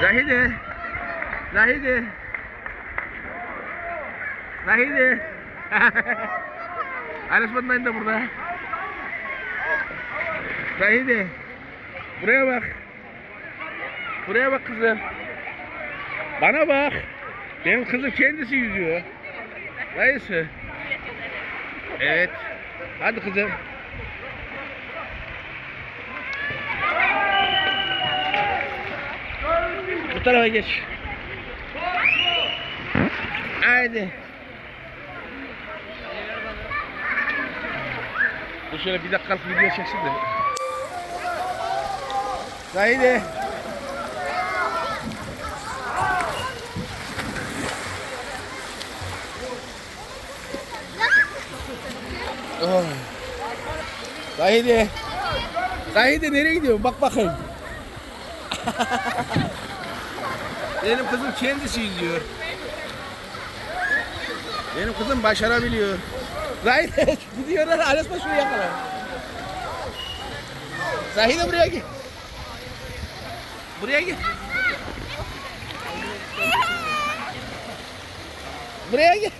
Zahide. Zahide. Zahide. Anas Batman da burada. Zahide. Buraya bak. Buraya bak kızım. Bana bak. Benim kızım kendisi yüzüyor. Dayısı. Evet. Hadi kızım. Tarafa geç. Haydi. Dur şöyle bir dakikalık video çeksin de. Haydi. Oh. Zahide. Zahide nereye gidiyorsun? Bak bakayım. Benim kızım kendisi yüzüyor. Benim kızım başarabiliyor. Zahide gidiyorlar. Aresma şunu yakala. Zahide buraya gel. Buraya gel. Buraya gel.